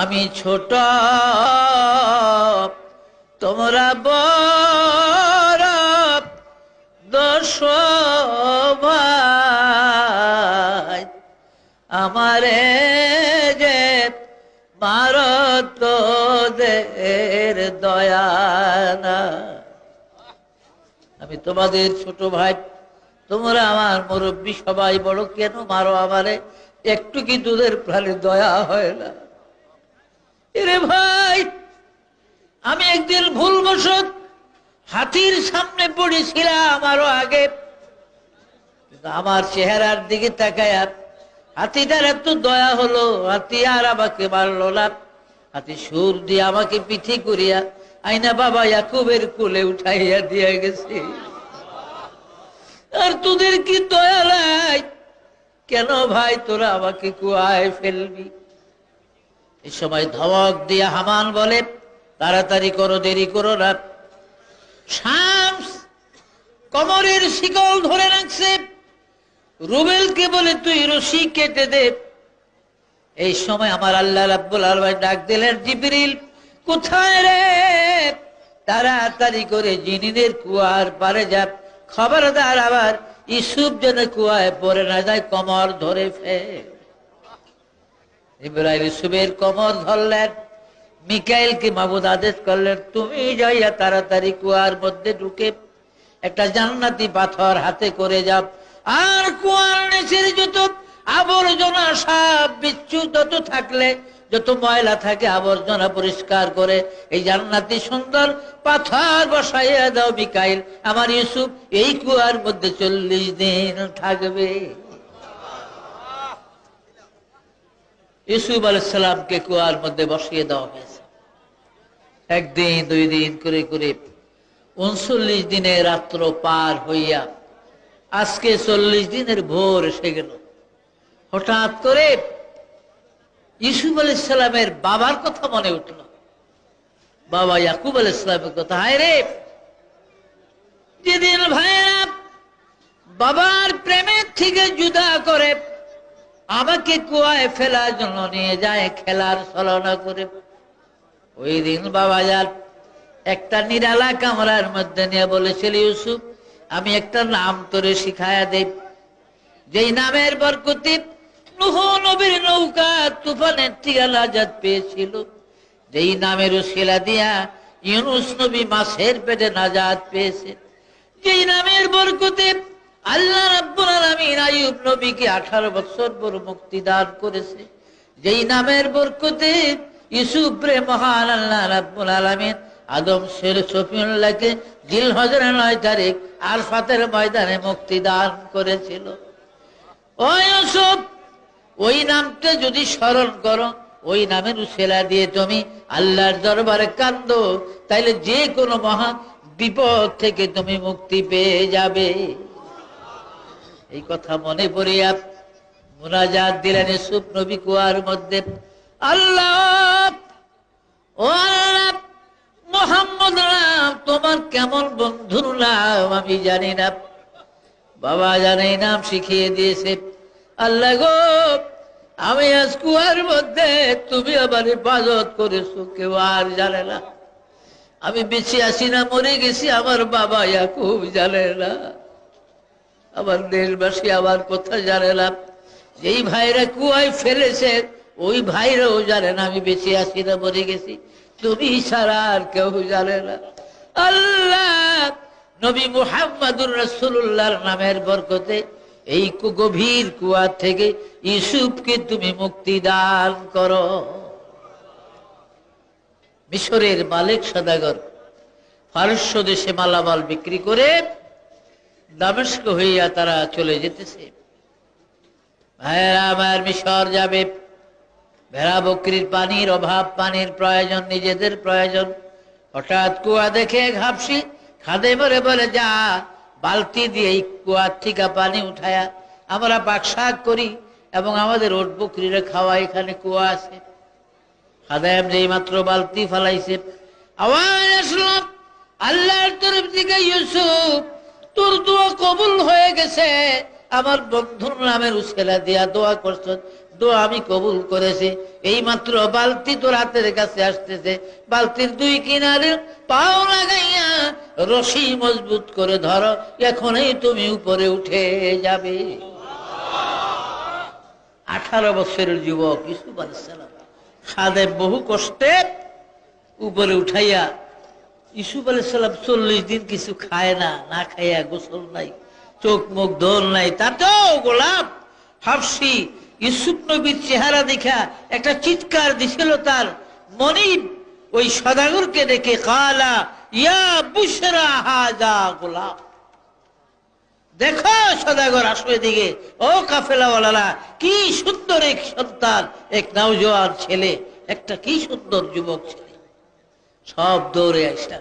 আমি ছোট, তোমরা বড় দশ আমারে যে মারত দয়া না। আমি তোমাদের ছোট ভাই, তোমরা আমার মুরব্বী সবাই বড়, কেন মারো আমারে? একটু কি দুধের প্রাণে দয়া হয় না? এরে ভাই, আমি একদিন ভুলবশত হাতির সামনে পড়েছিলাম আরও আগে। আমার চেহারার দিকে তাকায় হাতিটার এত দয়া হলো, হাতি আর আমাকে মারলো না। হাতি সুর দিয়ে আমাকে পিঠি করিয়া আইনা বাবা ইয়াকুবের কোলে উঠাইয়া দিয়ে গেছে। আর তোদের কি দয়া নাই? কেন ভাই, তোরা আমাকে কুয়ায় ফেলবি? এই সময় ধমক দিয়ে হামান বলে, তাড়াতাড়ি করো, দেরি করো না। শামস কমরের শিকল ধরে রাখছে। রুবেলকে বলে, তুই রশি কেটে দে। এই সময় আমার আল্লাহ রাব্বুল আলমাই ডাক দিলেন, জিবরিল, কোথায় রে? তাড়াতাড়ি করে জিনিদের কুয়ার পারে যা। খবরদার আবার ইসুফ যেন কুয়ায় পড়ে না যায়, কমর ধরে ফেল। ইব্রাহিম ইসুফের কমর ধরলেন, মিকাইলকে মাবুদ আদেশ করলেন, তুমি যাইয়া তাড়াতাড়ি কুয়ার মধ্যে ঢুকে একটা জান্নাতি পাথর হাতে করে যাও। আর কুয়ার নিচের যত আবর্জনা সাপ বিচ্ছু যত থাকলে, যত ময়লা থাকে আবর্জনা পরিষ্কার করে এই জান্নাতি সুন্দর পাথর বসাইয়া দাও বিকাইল আমার ইউসুফ এই কুয়ার মধ্যে চল্লিশ দিন থাকবে। ইউসুফ আলাইসালামকে কুয়ার মধ্যে বসিয়ে দেওয়া হয়েছে। একদিন, দুই দিন করে করে উনচল্লিশ দিনের রাত্র পার হইয়া আজকে চল্লিশ দিনের ভোর এসে গেল। হঠাৎ করে ইসুফ আল ইসলামের বাবার কথা মনে উঠল। বাবা ইয়াকুব আল ইসলামের কথা, হায় রে! যেদিন ভাইয়েরা বাবার প্রেমের থেকে জুদা করে আমাকে কুয়ায় ফেলার জন্য নিয়ে যায়, খেলার ছলনা করে। ওই দিন বাবা যার একটা নিরালা কামরার মধ্যে নিয়ে বলেছিল, ইউসুফ, আমি একটা নাম তোরে শিখায়া দেব যেই নামের বরকতি নুহ নবীর নৌকা তুফানের থেকে নাজাত পেয়েছিল। যেই নামের শিলা দিয়া ইউনুস নবী মাছের পেটে নাজাত পেয়েছে। যেই নামের বরকতে আল্লাহ রাব্বুল আলামিন আইয়ুব নবীকে 18 বছর পর মুক্তি দান করেছে। যেই নামের বরকতে ইউসুফ রে মহান আল্লাহ রাব্বুল আলামিন আদম শের সফিউল্লাহকে জিল হজরে নয় তারিখ আরফাতের ময়দানে মুক্তি দান করেছিল। ওই ইউসুফ, ওই নামটা যদি স্মরণ করো, ওই নামের উসেলা দিয়ে তুমি আল্লাহর দরবারে কান্দো, তাইলে যে কোনো মহা বিপদ থেকে তুমি মুক্তি পেয়ে যাবে। এই কথা মনে পড়িয়া মুনাজাত দিলেন ইসুফ নবী কুয়ার মধ্যে। আল্লাহ! ও আল্লাহ! মোহাম্মদ তোমার কেমন বন্ধুর নাম আমি জানি না। বাবা জানে নাম শিখিয়ে দিয়েছে। আল্লাহ গো, আমি আজ কুয়ার মধ্যে, তুমি আমার হেফাজত করেছ, কেউ আর জানে না। আমি বেঁচে আসি না, মরে গেছি, আমার বাবা ইয়া খুব জানে না। আমার দেশবাসী আবার কোথায় জানে না। যেই ভাইরা কুয়ায় ফেলেছে, ওই ভাইরাও জানে না, আমি বেঁচে আছি না, মরে গেছি। তুমি ছাড়া আর কেউ জানে না। আল্লাহ নবী মুহাম্মাদুর রাসূলুল্লাহর নামের বরকতে এই গভীর কুয়া থেকে ইসুফকে তুমি মুক্তি দান করো। মিশরের মালিক সদাগর ফারস্য দেশে মালামাল বিক্রি করে দামেস্ক হইয়া তারা চলে যেতেছে। ভাইয়েরা, আমার মিশর যাবে। ভেড়া বকরির পানির অভাব, পানির প্রয়োজন, নিজেদের প্রয়োজন। হঠাৎ কুয়া দেখে ঘাপসি, খাদে মরে বলে, যা, বালতি দিয়ে এই কুয়ার থেকে পানি উঠায়া আমরা পাকশাক করি এবং আমাদের ওট বকরিরে খাওয়া এখানে কুয়া আছে। খাদায়াম যেই মাত্র বালতি ফালাইছে। আওয়াজ আসলাম আল্লাহর তরফ থেকে ইউসুফ তোর দোয়া কবুল হয়ে গেছে। আমার বন্ধুর নামের উসেলা দিয়া দোয়া করছ। দোয়া আমি কবুল করেছি। এই মাত্র বালতি তোর হাতের কাছে আসতেছে। বালতির দুই কিনারে পাও লাগাইয়া রশি মজবুত করে ধরো। এখনই তুমি উপরে উঠে যাবে। আঠারো বছরের যুবক ইসুফ আলাইসালাম খাদে বহু কষ্টে উপরে উঠাইয়া ইসুফ আলাইসাল্লাম চল্লিশ দিন কিছু খায় না না খাইয়া গোসল নাই, চোখ মুখ দোল নাই, তাতেও গোলাপ। হাফসি ইসুফ নবীর চেহারা দেখা একটা চিৎকার দিছিল তার মনিব, ওই সদাগরকে ডেকে কালা, ইয়া বুসরা হাজা গোলাপ। দেখো সদাগর, আসো এদিকে। ও কাফেলাওয়ালারা, কি সুন্দর এক সন্তান, এক নওজোয়ান ছেলে, একটা কি সুন্দর যুবক ছেলে। সব দৌড়ে আইসা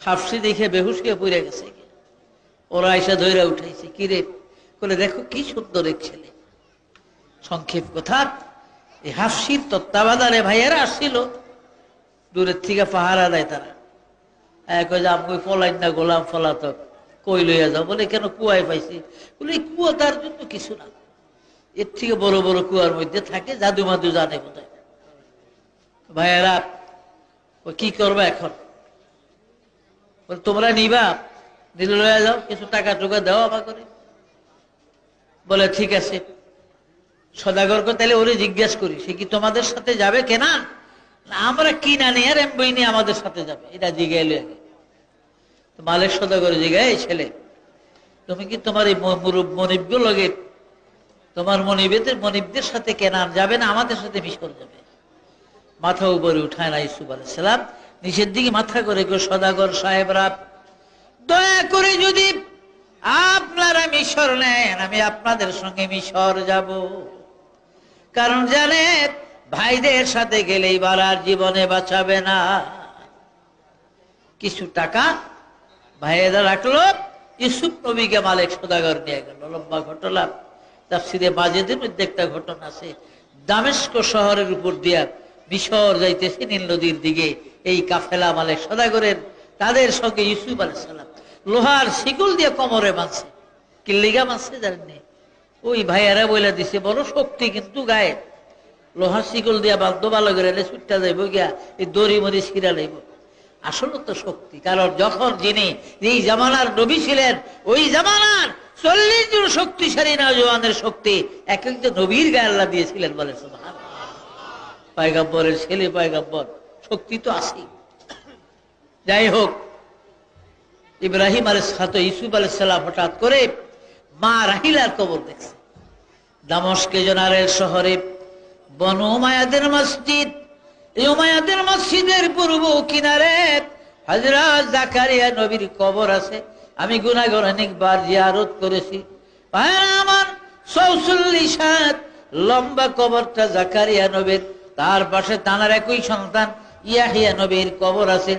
হাফসি দেখে বেহুসকে পড়ে গেছে ওরা আইসা ধৈরা উঠাইছে, কি রে? বলে দেখো কি সুন্দর এক ছেলে। সংক্ষেপ কথা, এই হাফসির তত্ত্বাবধানে ভাইয়েরা আসছিল। দূরের থেকে পাহারা দেয় তারা। এক আমি ফলাই না গোলাম ফলাতক কই লইয়া যাও? বলে, কেন কুয়ায় পাইছি? বলে এই কুয়া তার জন্য কিছু না। এর থেকে বড় বড় কুয়ার মধ্যে থাকে জাদু মাদু জানে বোধহয়। ভাইয়েরা কি করবা এখন? তোমরা নিবা নিলে লইয়া যাও, কিছু টাকা টুকা দাও আমা করে। বলে, ঠিক আছে। সদাগরকে তাহলে ওরে জিজ্ঞেস করি, সে কি তোমাদের সাথে যাবে কেনা না? আমরা কিনা নিয়ে, আর এমবই নিয়ে আমাদের সাথে যাবে। এটা আগে তো মালিক সদাগর জিগায় ছেলে, তুমি কি তোমার এই মনিব্য লগে তোমার মনিবেদের, মনিবদের সাথে কেনান যাবে না? আমাদের সাথে মিশর যাবে। মাথা উপরে উঠায় না ইসুফ আলাইসালাম নিচের দিকে মাথা করে কেউ সদাগর সাহেবরা, দয়া করে যদি আপনারা মিশর নেন আমি আপনাদের সঙ্গে মিশর যাব। কারণ জানে ভাইদের সাথে গেলেই বালার জীবনে বাঁচাবে না। কিছু টাকা ভাইয়েরা রাখল ইসুফ নবীকে মালিক সদাগর নিয়ে গেল। লম্বা ঘটনা, তাফসিরে মাঝেদের মধ্যে একটা ঘটনা আছে। দামেস্ক শহরের উপর দিয়া মিশর যাইতেছে নীল নদীর দিকে। এই কাফেলা মালিক সদাগরের, তাদের সঙ্গে ইসুফ আলাইসালাম লোহার শিকল দিয়ে কোমরে বাঁধছে। কিল্লিগা বাঁধছে জানেননি? ওই ভাইয়ারা বলে দিছে, বড় শক্তি কিন্তু গায়ে। লোহার শিকল দিয়া বাধ্য ভালো করে এলে ছুটটা যাইব গিয়া, এই দড়ি মরি ছিঁড়া লাইব। আসল তো শক্তি, কারণ যখন যিনি এই জামানার নবী ছিলেন, ওই জামানার চল্লিশ জন শক্তিশালী নজওয়ানের শক্তি, এক একজন নবীর গায়ে আল্লাহ দিয়েছিলেন বলে পায়গাম্বরের ছেলে পায়গাম্বর, শক্তি তো আছে যাই হোক, ইব্রাহিম আল সাত ইসুফ আল সাল্লাম হঠাৎ করে মা রাহিলার কবর দেখছে। দামস্কে জনারের শহরে বন মায়াদের মসজিদ, এই উমায়াদের মসজিদের পূর্ব কিনারে হজরত জাকারিয়া নবীর কবর আছে। আমি গুনাগর অনেকবার জিয়ারত করেছি। আমার চৌচল্লিশ লম্বা কবরটা জাকারিয়া নবীর তার পাশে তানার একই সন্তান ইয়াহিয়া নবীর কবর আছে।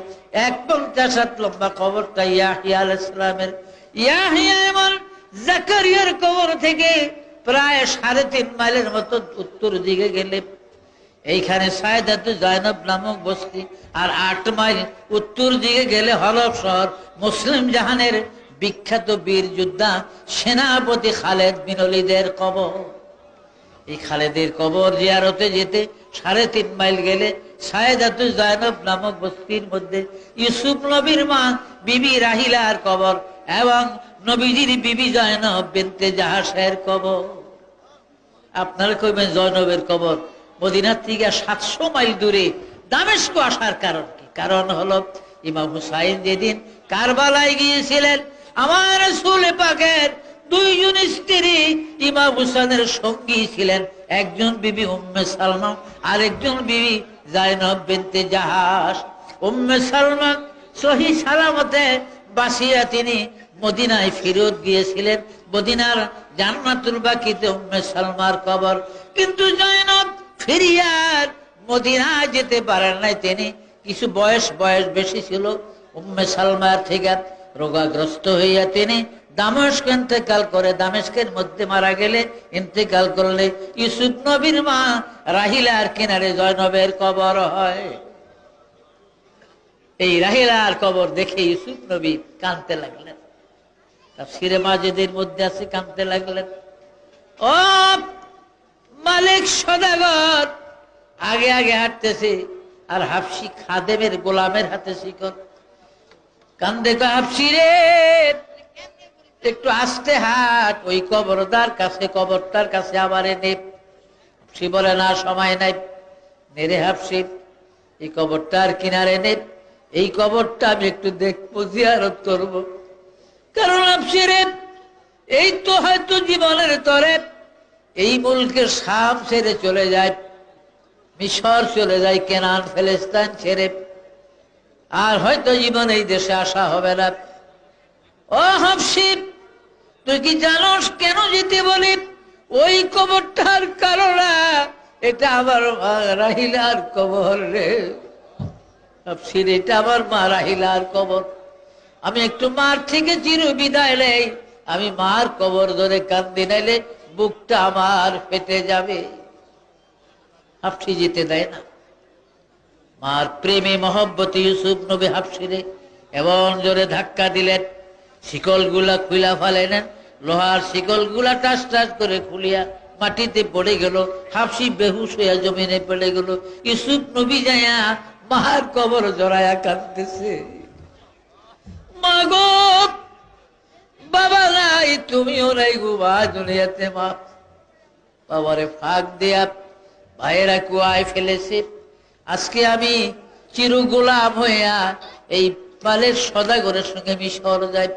এক পঞ্চাশ হাত লম্বা কবরটা ইয়াহিয়া আল ইসলামের ইয়াহিয়া এমন জাকারিয়ার কবর থেকে প্রায় সাড়ে তিন মাইলের মতো উত্তর দিকে গেলে। এইখানে সায়দাতু জয়নব নামক বস্তি। আর আট মাইল উত্তর দিকে গেলে হলফ শহর মুসলিম জাহানের বিখ্যাত বীর যোদ্ধা সেনাপতি খালেদ বিনলিদের কবর। এই খালেদের কবর জিয়ারতে যেতে সাড়ে তিন মাইল গেলে নামক বস্তির মধ্যে ইউসুফ নবীর মা বিবি রাহিলার কবর এবং নবীজির বিবি জয়নব জাহাসের কবর। আপনারা কইবেন জয়নবের কবর মদিনার থেকে সাতশো মাইল দূরে দামেস্ক আসার কারণ কি? কারণ হলো ইমাম হুসাইন যেদিন কারবালায় গিয়েছিলেন, আমার সুলে পাকের দুইজন স্ত্রী ইমাম হুসাইনের সঙ্গী ছিলেন। একজন বিবি উম্মে সালমা, আরেকজন বিবি জাইনব বিনতে জাহাজ উম্মে সালমা সহি সালামতে বাসিয়া তিনি মদিনায় ফিরত গিয়েছিলেন। মদিনার জান্নাতুল বাকিতে উম্মে সালমার কবর। কিন্তু জয়নব ফিরিয়ার মদিনা যেতে পারেন নাই। তিনি কিছু বয়স বয়স বেশি ছিল। উম্মে সালমার থেকে রোগাগ্রস্ত হইয়া তিনি দামেস্ক ইন্তেকাল করে দামেস্কের মধ্যে মারা গেলে ইন্তেকাল করলে ইউসুফ নবীর মা রাহিলার কিনারে জয়নবের কবর হয়। এই রাহিলার কবর দেখে ইউসুফ নবী কানতে লাগলেন। সিরে মাঝেদের মধ্যে আছে কানতে লাগলেন। ও মালিক সদাগর, আগে আগে হাঁটতেছে, আর হাফসি খাদেমের গোলামের হাতে শিকল কান্দে হাফসি রে! একটু আসতে হাট, ওই কবরদার কাছে, কবরটার কাছে আবার এনে হাফসি বলে, না, সময় নাই। নেরে হাফসি এই কবরটার কিনারে নে। এই কবরটা আমি একটু দেখব, জিয়ারত করব। কারণ হাফসি রে, এই তো হয়তো জীবনের তরে। এই মুলকে সাম ছেড়ে চলে যায়, মিশর চলে যায়, কেনান, ফেলেস্তান ছেড়ে। আর হয়তো জীবন এই দেশে আসা হবে না। ও হাফসিব, তুই কি জানোস কেন যেতে বলি? ওই কবরটার কারণা এটা আমার মা রাহিলার কবর রে। হাফসির এটা আমার মা রাহিলার কবর। আমি একটু মার থেকে চির বিদায় নেই। আমি মার কবর ধরে কান্দি নাইলে বুকটা আমার ফেটে যাবে। হাফসি যেতে দেয় না। মার প্রেমে মহব্বতে ইউসুফ নবী হাফসিরে এমন জোরে ধাক্কা দিলেন। শিকলগুলা খুলা ফালেন লোহার শিকলগুলা টাস টাস করে খুলিয়া মাটিতে পড়ে গেল, হাফসি বেহুশ হইয়া জমিনে পড়ে গেল। ইউসুফ নবী যাইয়া মার কবর জড়াইয়া কাঁদতেছে। বাবা নাই, তুমিও নাই গো বা দুনিয়াতে মা। বাবারে ফাঁক দিয়া ভাইয়েরা কুয়ায় ফেলেছে। আজকে আমি চির গোলাম হইয়া এই পালের সদাগরের সঙ্গে মিশর যাই।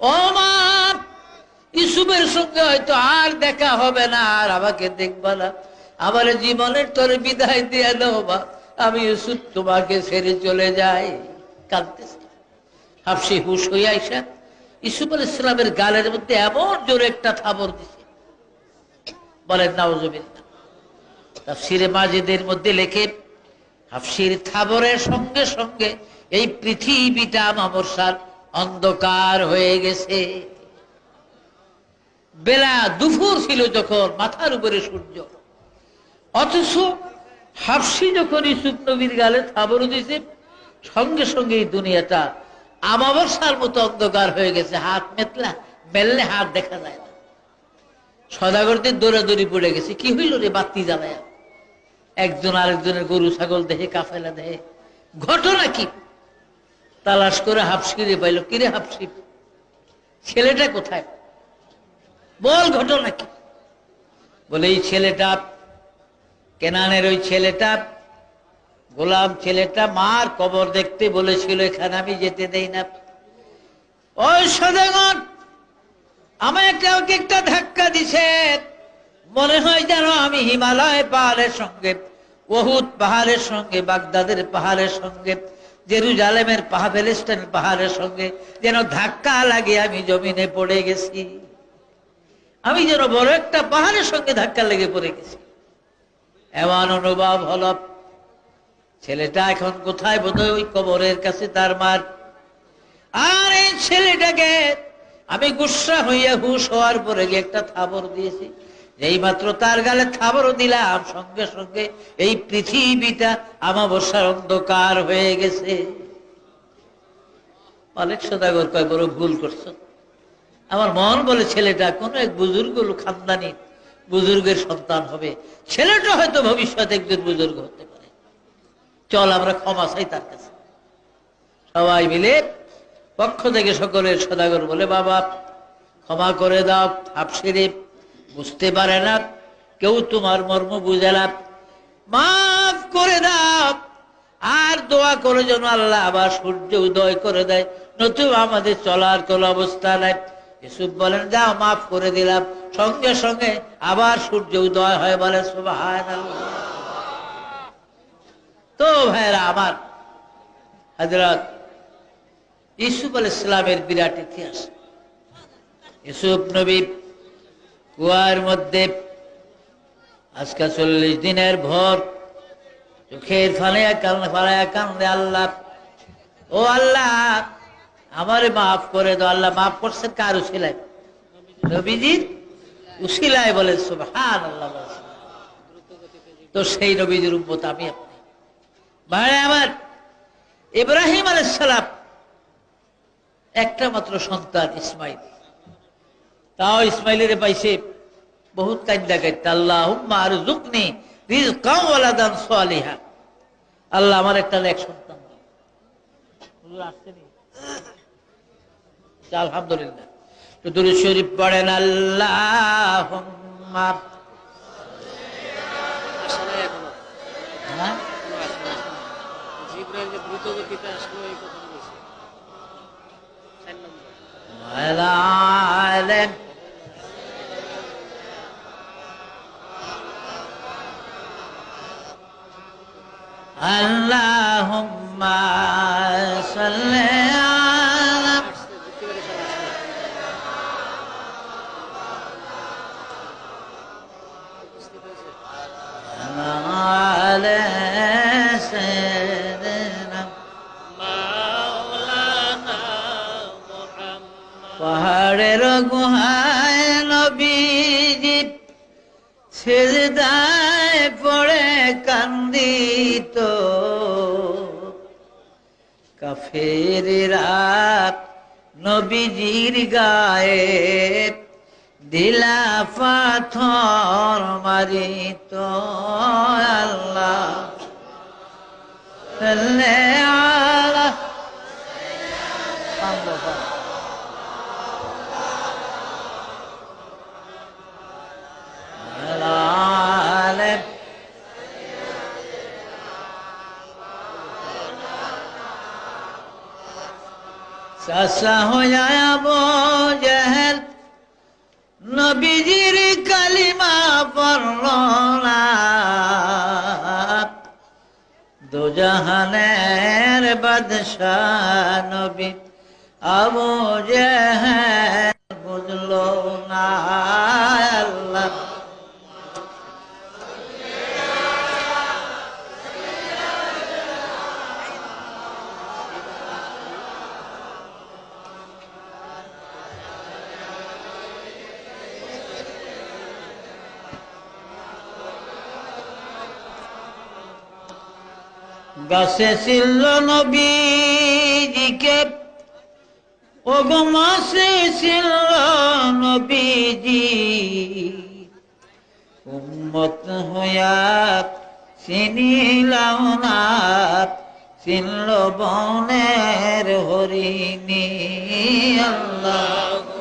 ও মা ইসুবের সঙ্গে হয়তো আর দেখা হবে না, আর আমাকে দেখবা না। আমার জীবনের তোর বিদায় দিয়ে দাও বা আমি ইউসুফ তোমাকে ছেড়ে চলে যাই। কাঁদতেছে। হাফসি হুশ হইয়া আইসা, ইসুফ আল ইসলামের গালের মধ্যে এমন জোরে একটা থাবর দিছে। বলেন নাওজবিল্লা তাফসিরে মাজিদের মধ্যে লেখে, হাফসির থাবরের সঙ্গে সঙ্গে এই পৃথিবীটা মামরসার অন্ধকার হয়ে গেছে। বেলা দুপুর ছিল যখন মাথার উপরে সূর্য। অথচ হাফসি যখন ইসুফ নবীর গালে থাবর দিছে সঙ্গে সঙ্গে এই দুনিয়াটা আমাবস্যার মতো অন্ধকার হয়ে গেছে। হাত মেতলা, মেললে হাত দেখা যায় না। সদাগরদের দৌড়াদৌড়ি পড়ে গেছে। কি হইল রে বাতি জ্বালায়া? একজন আরেকজনের গরু, ছাগল দেহে, কাফেলা দেহে। ঘটনা কি? তালাশ করে হাফসিরে পাইল। কিরে হাফসি? ছেলেটা কোথায়? বল ঘটনা কি? বলে, এই ছেলেটা, কেনানের ওই ছেলেটা, গোলাম ছেলেটা মার কবর দেখতে বলেছিল, এখানে আমি যেতে দেই না। ওই সদাগর আমায় কাউকে একটা ধাক্কা দিছে। মনে হয় যেন আমি হিমালয় পাহাড়ের সঙ্গে বহুত পাহাড়ের সঙ্গে, বাগদাদের পাহাড়ের সঙ্গে জেরুজালেমের পাহাড় ফেলিস্তানের পাহাড়ের সঙ্গে যেন ধাক্কা লাগে, আমি জমিনে পড়ে গেছি। আমি যেন বড় একটা পাহাড়ের সঙ্গে ধাক্কা লেগে পড়ে গেছি। এমন অনুভব হল, ছেলেটা এখন কোথায় বোধহয়? ওই কবরের কাছে তার মার। আর এই ছেলেটাকে আমি গুসা হইয়া হুশ হওয়ার পরে গিয়ে একটা থাবর দিয়েছি। যেই মাত্র তার গালে থাবরও দিলাম। সঙ্গে সঙ্গে এই পৃথিবীটা আমাবস্যার অন্ধকার হয়ে গেছে। অনেক সদাগর কয়, বড় ভুল করছ। আমার মন বলে ছেলেটা, কোন এক বুজুর্গ খানদানি, বুজুর্গের সন্তান হবে। ছেলেটা হয়তো ভবিষ্যতে একজন বুজুর্গ হতে পারে। চল, আমরা ক্ষমা চাই তার কাছে। সবাই মিলে পক্ষ থেকে সকলের সদাগর বলে, বাবা, ক্ষমা করে দাও আপসিরে বুঝতে পারে না, কেউ তোমার মর্ম বুঝে না। মাফ করে দাও, আর দোয়া করে যেন আল্লাহ আবার সূর্য উদয় করে দেয় নতুন আমাদের চলার কোন অবস্থা নাই। ইসুফ বলেন যাও মাফ করে দিলাম। সঙ্গে সঙ্গে আবার সূর্য উদয় হয় বলে তো ভাইরা আমার হাজরত ইসুফ আল ইসলামের বিরাট ইতিহাস। ইসুফ নবী কুয়ার মধ্যে আজকে চল্লিশ দিনের ভর, চোখের ফালাইয়া কান কান্দে আল্লাহ। ও আল্লাহ, আমারে মাফ করে দাও, আল্লাহ মাফ করছেন কার উশিলায়? নবীজির উশিলায় বলে সুবহান আল্লাহ। তো সেই নবীজির উম্মত আমি আপনি ভাই আমার, ইব্রাহিম আলাইসালাম একটা মাত্র সন্তান, ইসমাইল। তাও ইসমাইলের পাইছে বহুত কাদ্যা কাইতে আল্লাহ আর জুকনি রিজ কাম ওয়ালাদান সালিহা। আল্লাহ আমার একটা এক সন্তান আলহামদুলিল্লাহ। তো দুরুদ শরীফ পড়েন আল্লাহ আসে সেজদায় পড়ে কান্দিত। কাফেরা নবীজির গায়ে দিলা পাথর মারিত। আল্লাহ চাষা হইয়া আবু জেহেল নবীজির কালিমা পড়ল না দুজাহানের বাদশাহ নবী আবু জেহেল গাছে ছিল নবীজিকে। ও গো মাসে ছিল নবীজি। উম্মত হইয়া চিনিলাম না চিনল বনের হরিণী। আল্লাহ।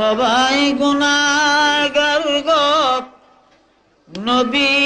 সবাই গুণাগার গো। নবী